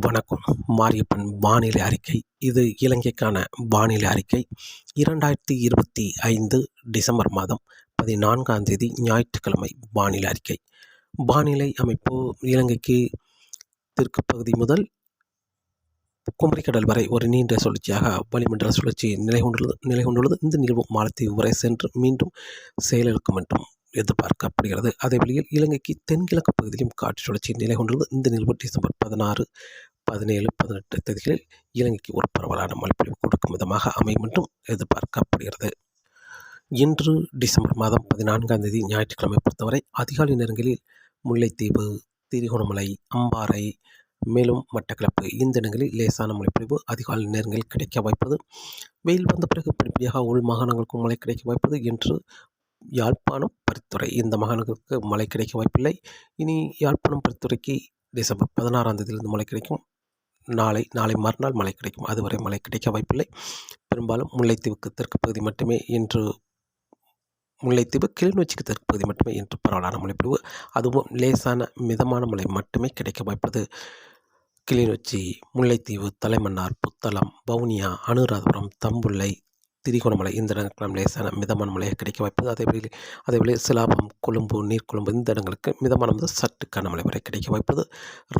வணக்கம். மாரியப்பன் வானிலை அறிக்கை. இது இலங்கைக்கான வானிலை அறிக்கை. இரண்டாயிரத்தி இருபத்தி ஐந்து டிசம்பர் மாதம் பதினான்காம் தேதி ஞாயிற்றுக்கிழமை வானிலை அறிக்கை. வானிலை அமைப்பு இலங்கைக்கு தெற்கு பகுதி முதல் குமரிக்கடல் வரை ஒரு நீண்ட சுழற்சியாக வளிமண்டல சுழற்சி நிலை கொண்டுள்ளது நிலை கொண்டுள்ளது இந்த நிலவு மாலத்தீவு வரை சென்று மீண்டும் செயலிழக்கும் என்றும் எதிர்பார்க்கப்படுகிறது அதே வழியில் இலங்கைக்கு தென்கிழக்கு பகுதியிலும் காற்று சுழற்சி நிலை கொண்டுள்ளது. இந்த நிலவு டிசம்பர் பதினாறு பதினேழு பதினெட்டு தேதிகளில் இலங்கைக்கு ஒரு பரவலான மழைப்பொழிவு கொடுக்கும் விதமாக அமையும் என்றும் எதிர்பார்க்கப்படுகிறது. இன்று டிசம்பர் மாதம் பதினான்காம் தேதி ஞாயிற்றுக்கிழமை பொறுத்தவரை அதிகாலை நேரங்களில் முல்லைத்தீவு திரிகோணமலை அம்பாறை மேலும் மட்டக்களப்பு இந்த இடங்களில் லேசான மழைப்பொழிவு அதிகாலை நேரங்களில் கிடைக்க வாய்ப்பது வெயில் வந்த பிறகு படிப்படியாக உள் மாகாணங்களுக்கும் மழை கிடைக்க வாய்ப்பது என்று யாழ்ப்பாணம் பரித்துறை இந்த மாகாணங்களுக்கு மழை கிடைக்க வாய்ப்பில்லை. இனி யாழ்ப்பாணம் பரித்துறைக்கு டிசம்பர் பதினாறாம் தேதியிலிருந்து மழை கிடைக்கும். நாளை நாளை மறுநாள் மழை கிடைக்கும். அதுவரை மழை கிடைக்க வாய்ப்பில்லை. பெரும்பாலும் முல்லைத்தீவுக்கு தெற்கு பகுதி மட்டுமே இன்று முல்லைத்தீவு கிளிநொச்சிக்கு தெற்கு பகுதி மட்டுமே இன்று பரவலான மழைப்பொழிவு அதுவும் லேசான மிதமான மழை மட்டுமே கிடைக்க வாய்ப்பது கிளிநொச்சி முல்லைத்தீவு தலைமன்னார் புத்தளம் வவுனியா அனுராதபுரம் தம்புள்ளை திரிகோணமலை இந்த இடங்களுக்கெல்லாம் லேசான மிதமான மழையாக கிடைக்க வாய்ப்பது. அதேபோல் அதேபோல் சிலாபம் கொழும்பு நீர்கொழும்பு இந்த இடங்களுக்கு மிதமான முதல் சற்று கனமழை வரை கிடைக்க வாய்ப்பது.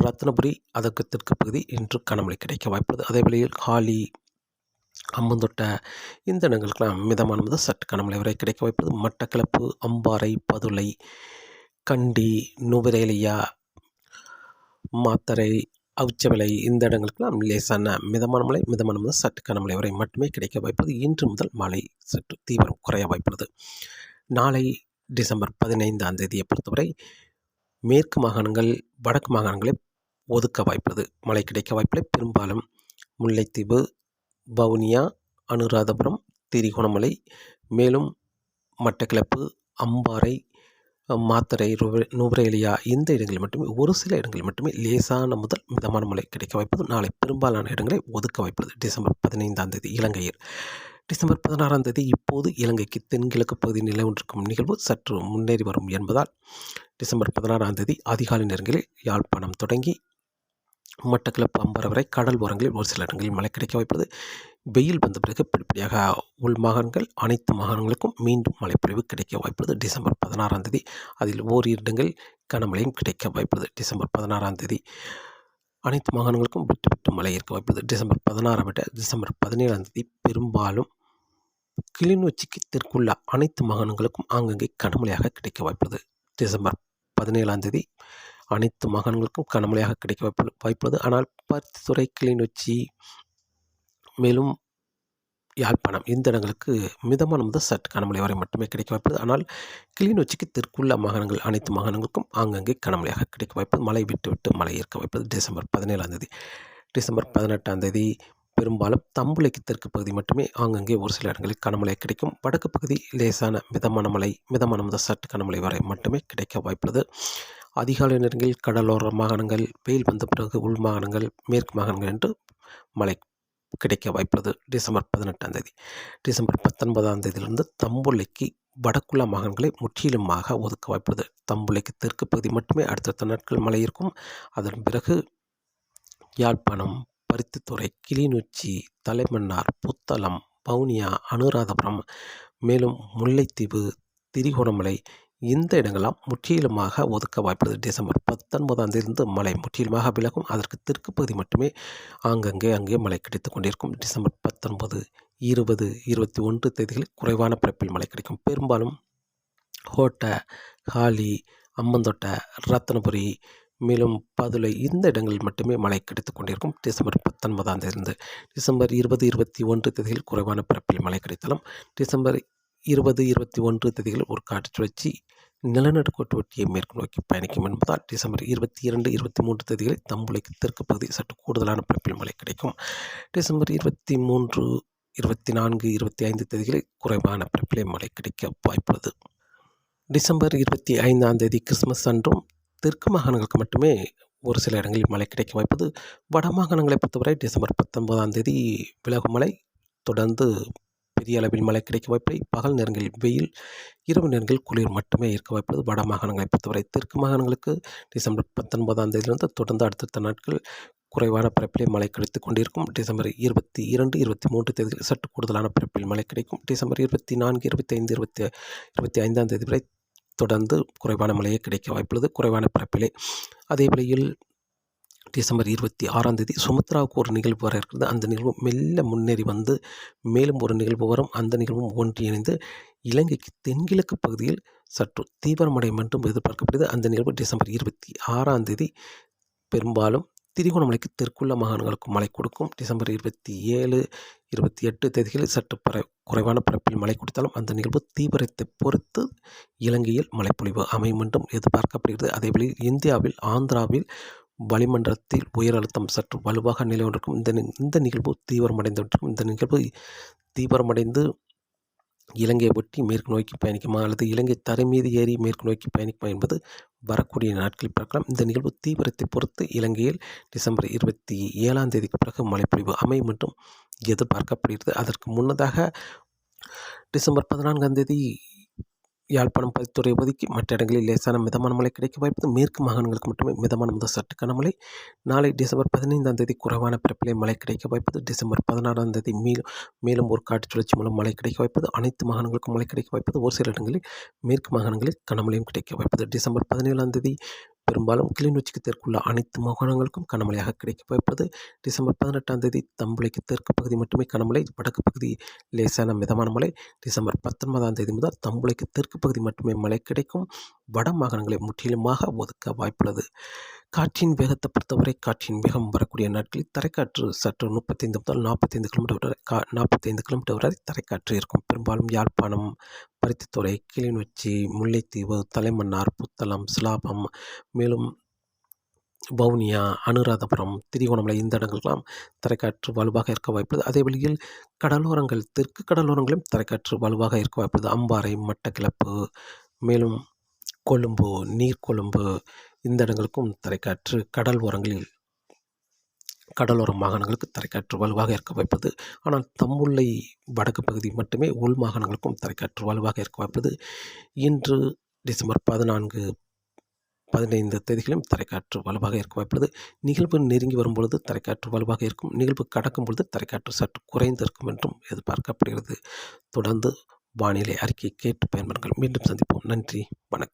ரத்னபுரி அதற்கு தெற்கு பகுதி இன்று கனமழை கிடைக்க வாய்ப்பது. அதேபோல் ஹாலி அம்மந்தொட்ட இந்த இடங்களுக்கெல்லாம் மிதமான முதல் சற்று கனமழை வரை கிடைக்க வாய்ப்பது. மட்டக்களப்பு அம்பாறை பதுளை கண்டி நுவரேலியா மாத்தரை அவுச்சவிலை இந்த இடங்களுக்கெல்லாம் லேசான மிதமான மழை மிதமான முதல் சற்று கனமழை வரை மட்டுமே கிடைக்க வாய்ப்பது. இன்று முதல் மழை சற்று தீவிரம் குறைய வாய்ப்புள்ளது. நாளை டிசம்பர் பதினைந்தாம் தேதியை பொறுத்தவரை மேற்கு மாகாணங்கள் வடக்கு மாகாணங்களை ஒதுக்க வாய்ப்புள்ளது. மழை கிடைக்க வாய்ப்பில்லை. பெரும்பாலும் முல்லைத்தீவு வவுனியா அனுராதபுரம் திரிகோணமலை மேலும் மட்டக்கிளப்பு அம்பாறை மாத்தரை நுவரேலியா இந்த இடங்களில் மட்டுமே ஒரு சில இடங்களில் மட்டுமே லேசான முதல் மிதமான மழை கிடைக்க வாய்ப்பது நாளை பெரும்பாலான இடங்களை ஒதுக்க வைப்பது டிசம்பர் பதினைந்தாம் தேதி இலங்கையில். டிசம்பர் பதினாறாம் தேதி இப்போது இலங்கைக்கு தென்கிழக்கு பகுதி நிலை ஒன்றிருக்கும் நிகழ்வு சற்று முன்னேறி வரும் என்பதால் டிசம்பர் பதினாறாம் தேதி அதிகாலை நேரங்களில் யாழ்ப்பாணம் தொடங்கி மட்டக்களப்பு அம்பரை வரை கடல் ஓரங்களில் ஒரு சில இடங்களில் மழை கிடைக்க வாய்ப்பது வெயில் வந்த பிறகு படிப்படியாக உள் மாகாணங்கள் அனைத்து மாகாணங்களுக்கும் மீண்டும் மழைப்பொழிவு கிடைக்க வாய்ப்புள்ளது. டிசம்பர் பதினாறாம் தேதி அதில் ஓரிரு இடங்கள் கனமழையும் கிடைக்க வாய்ப்புள்ளது. டிசம்பர் பதினாறாம் தேதி அனைத்து மாகாணங்களுக்கும் விட்டு விட்டு மழை இருக்க வாய்ப்புள்ளது. டிசம்பர் பதினாறாம் விட டிசம்பர் பதினேழாம் தேதி பெரும்பாலும் கிளிநொச்சிக்கு தெற்குள்ள அனைத்து மாகாணங்களுக்கும் ஆங்கங்கே கனமழையாக கிடைக்க வாய்ப்புள்ளது. டிசம்பர் பதினேழாம் தேதி அனைத்து மாகாணங்களுக்கும் கனமழையாக கிடைக்க வாய்ப்பு வாய்ப்புள்ளது. ஆனால் பத்து துறை கிளிநொச்சி மேலும் யாழ்ப்பாணம் இந்த இடங்களுக்கு மிதமான முதல் சற்று கனமழை வரை மட்டுமே கிடைக்க வாய்ப்புள்ளது ஆனால் கிளிநொச்சிக்கு தெற்குள்ள மாகாணங்கள் அனைத்து மாகாணங்களுக்கும் ஆங்கங்கே கனமழையாக கிடைக்க வாய்ப்பு மழை விட்டு விட்டு மழை இருக்க வாய்ப்பது டிசம்பர் பதினேழாம் தேதி. டிசம்பர் பதினெட்டாம் தேதி பெரும்பாலும் தம்புளைக்கு தெற்கு பகுதி மட்டுமே ஆங்கங்கே ஒரு சில இடங்களில் கனமழை கிடைக்கும். வடக்கு பகுதி லேசான மிதமான மழை மிதமான முதல் சற்று கனமழை வரை மட்டுமே கிடைக்க வாய்ப்புள்ளது. அதிகாலை நேரங்களில் கடலோர மாகாணங்கள் வெயில் வந்த பிறகு உள் மாகாணங்கள் மேற்கு மாகாணங்கள் என்று மழை கிடைக்க வாய்ப்புள்ளது. டிசம்பர் பதினெட்டாம் தேதி. டிசம்பர் பத்தொன்பதாம் தேதியிலிருந்து தம்புள்ளைக்கு வடக்குள்ள மாகாணங்களை முற்றிலுமாக ஒதுக்க வாய்ப்புள்ளது. தம்புள்ளைக்கு தெற்கு பகுதி மட்டுமே அடுத்தடுத்த நாட்கள் மழை இருக்கும். அதன் பிறகு யாழ்ப்பாணம் பருத்தித்துறை கிளிநொச்சி தலைமன்னார் புத்தளம் வவுனியா அனுராதபுரம் மேலும் முல்லைத்தீவு திரிகோணமலை இந்த இடங்களாம் முற்றிலுமாக ஒதுக்க வாய்ப்புள்ளது. டிசம்பர் பத்தொன்பதாம் தேதியிலிருந்து மழை முற்றிலுமாக விலகும். அதற்கு தெற்கு பகுதி மட்டுமே ஆங்கங்கே அங்கே மழை கிடைத்து கொண்டிருக்கும். டிசம்பர் பத்தொன்பது இருபது இருபத்தி ஒன்று தேதிகளில் குறைவான பிறப்பில் மழை கிடைக்கும். பெரும்பாலும் ஹோட்டை ஹாலி அம்மந்தோட்டை ரத்தனபுரி மேலும் பதுளை இந்த இடங்களில் மட்டுமே மழை கிடைத்து கொண்டிருக்கும். டிசம்பர் பத்தொன்பதாம் தேதியிலிருந்து டிசம்பர் இருபது இருபத்தி ஒன்று தேதியில் குறைவான பிறப்பில் மழை கிடைத்தாலும் டிசம்பர் இருபது இருபத்தி ஒன்று தேதிகளில் ஒரு காற்று சுழற்சி நிலநடுக்கோட்டு ஒட்டியை மேற்கு நோக்கி பயணிக்கும் என்பதால் டிசம்பர் இருபத்தி இரண்டு இருபத்தி மூன்று தேதிகளில் தம்புளைக்கு தெற்கு பகுதி சற்று கூடுதலான பரப்பில் மழை கிடைக்கும். டிசம்பர் இருபத்தி மூன்று இருபத்தி நான்கு இருபத்தி ஐந்து தேதிகளில் குறைவான பிறப்பிலே மழை கிடைக்க வாய்ப்புள்ளது. டிசம்பர் இருபத்தி ஐந்தாம் தேதி கிறிஸ்துமஸ் அன்றும் தெற்கு மாகாணங்களுக்கு மட்டுமே ஒரு சில இடங்களில் மழை கிடைக்க வாய்ப்பது வட மாகாணங்களை பொறுத்தவரை டிசம்பர் பத்தொன்பதாம் தேதி விலகும் மழை தொடர்ந்து பெரிய அளவில் மழை கிடைக்க வாய்ப்பில்லை. பகல் நேரங்களில் வெயில் இரவு நேரங்களில் குளிர் மட்டுமே இருக்க வாய்ப்புள்ளது வட மாகாணங்களை பொறுத்தவரை தெற்கு மாகாணங்களுக்கு டிசம்பர் பத்தொன்பதாம் தேதியிலிருந்து தொடர்ந்து அடுத்தடுத்த நாட்கள் குறைவான பரப்பிலே மழை கிடைத்துக் கொண்டிருக்கும். டிசம்பர் இருபத்தி இரண்டு இருபத்தி மூன்று தேதியில் சற்று கூடுதலான பரப்பில் மழை கிடைக்கும். டிசம்பர் இருபத்தி நான்கு இருபத்தி ஐந்து இருபத்தி இருபத்தி ஐந்தாம் தேதி வரை தொடர்ந்து குறைவான மழையே கிடைக்க வாய்ப்புள்ளது. குறைவான பரப்பிலே அதே வேளையில் டிசம்பர் இருபத்தி ஆறாம் தேதி சுமத்ராவுக்கு ஒரு நிகழ்வு வர இருக்கிறது. அந்த நிகழ்வு மெல்ல முன்னேறி வந்து மேலும் ஒரு நிகழ்வு வரும். அந்த நிகழ்வும் ஒன்றிணைந்து இலங்கைக்கு தென்கிழக்கு பகுதியில் சற்று தீவிரமடையும் என்றும் எதிர்பார்க்கப்படுகிறது. அந்த நிகழ்வு டிசம்பர் இருபத்தி ஆறாம் தேதி பெரும்பாலும் திரிகோணமலைக்கு தெற்குள்ள மாகாணங்களுக்கு மழை கொடுக்கும். டிசம்பர் இருபத்தி ஏழு இருபத்தி எட்டு தேதிகளில் சற்று பர குறைவான பரப்பில் மழை கொடுத்தாலும் அந்த நிகழ்வு தீவிரத்தை பொறுத்து இலங்கையில் மழைப்பொழிவு அமையும் என்றும் எதிர்பார்க்கப்படுகிறது. அதேபோல் இந்தியாவில் ஆந்திராவில் வளிமண்டலத்தில் உயர் அழுத்தம் சற்று வலுவாக நிலை கொண்டிருக்கும் இந்த இந்த நிகழ்வு தீவிரமடைந்திருக்கும் இந்த நிகழ்வு தீவிரமடைந்து இலங்கையை ஒட்டி மேற்கு நோக்கி பயணிக்குமா அல்லது இலங்கை தரை மீது ஏறி மேற்கு நோக்கி பயணிக்குமா என்பது வரக்கூடிய நாட்களில் பார்க்கலாம். இந்த நிகழ்வு தீவிரத்தை பொறுத்து இலங்கையில் டிசம்பர் இருபத்தி ஏழாம் தேதிக்கு பிறகு மழைப்பொழிவு அமையும் என்றும் எதிர்பார்க்கப்படுகிறது. அதற்கு முன்னதாக டிசம்பர் பதினான்காம் தேதி யாழ்ப்பாணம் பதித்துறை ஒதுக்கி மற்ற இடங்களில் லேசான மிதமான மழை கிடைக்க வாய்ப்பது மேற்கு மாகாணங்களுக்கு மட்டுமே மிதமான முதல் சற்று கனமழை நாளை டிசம்பர் பதினைந்தாம் தேதி குறைவான பிறப்பிலே மழை கிடைக்க வாய்ப்பது டிசம்பர் பதினாறாம் தேதி மேலும் மேலும் ஒரு காற்று சுழற்சி மூலம் மழை கிடைக்க வாய்ப்பது அனைத்து மாகாணங்களுக்கும் மழை கிடைக்க வாய்ப்பது ஒரு சில இடங்களில் மேற்கு மாகாணங்களில் கனமழையும் கிடைக்க வாய்ப்பது. டிசம்பர் பதினேழாம் தேதி பெரும்பாலும் கிளிநொச்சிக்கு தெற்குள்ள அனைத்து மாகாணங்களுக்கும் கனமழையாக கிடைக்க வாய்ப்பது டிசம்பர் பதினெட்டாம் தேதி தம்பளைக்கு தெற்கு பகுதி மட்டுமே கனமழை வடக்கு பகுதி லேசான மிதமான மழை. டிசம்பர் பத்தொன்பதாம் தேதி முதல் தம்பளைக்கு தெற்கு பகுதி மட்டுமே மழை கிடைக்கும். வட மாகாணங்களை முற்றிலுமாக ஒதுக்க வாய்ப்புள்ளது. காற்றின் வேகத்தை பொறுத்தவரை காற்றின் வேகம் வரக்கூடிய நாட்களில் தரைக்காற்று சற்று முப்பத்தைந்து முதல் நாற்பத்தைந்து கிலோமீட்டர் வரை கா நாற்பத்தைந்து கிலோமீட்டர் வரை தரைக்காற்று இருக்கும். பெரும்பாலும் யாழ்ப்பாணம் பருத்தித்துறை கிளிநொச்சி முல்லைத்தீவு தலைமன்னார் புத்தளம் சிலாபம் மேலும் வவுனியா அனுராதபுரம் திரிகோணமலை இந்த இடங்கள்லாம் தரைக்காற்று வலுவாக இருக்க வாய்ப்புள்ளது. அதே வழியில் கடலோரங்கள் தெற்கு கடலோரங்களிலும் தரைக்காற்று வலுவாக இருக்க வாய்ப்புள்ளது. அம்பாறை மட்டக்கிளப்பு மேலும் கொழும்பு நீர்கொழும்பு இந்த இடங்களுக்கும் தரைக்காற்று கடல் ஓரங்களில் கடலோர மாகாணங்களுக்கு தரைக்காற்று வலுவாக இருக்க வாய்ப்பது ஆனால் தம்முள்ளை வடக்கு பகுதி மட்டுமே உள் மாகாணங்களுக்கும் தரைக்காற்று வலுவாக இருக்க வாய்ப்பது இன்று டிசம்பர் பதினான்கு பதினைந்து தேதிகளிலும் தரைக்காற்று வலுவாக இருக்க வாய்ப்புள்ளது நிகழ்வு நெருங்கி வரும்பொழுது தரைக்காற்று வலுவாக இருக்கும். நிகழ்வு கடக்கும் பொழுது தரைக்காற்று சற்று குறைந்து இருக்கும் என்றும் எதிர்பார்க்கப்படுகிறது. தொடர்ந்து வானிலை அறிக்கை கேட்டு பயன்பெறுங்கள். மீண்டும் சந்திப்போம். நன்றி. வணக்கம்.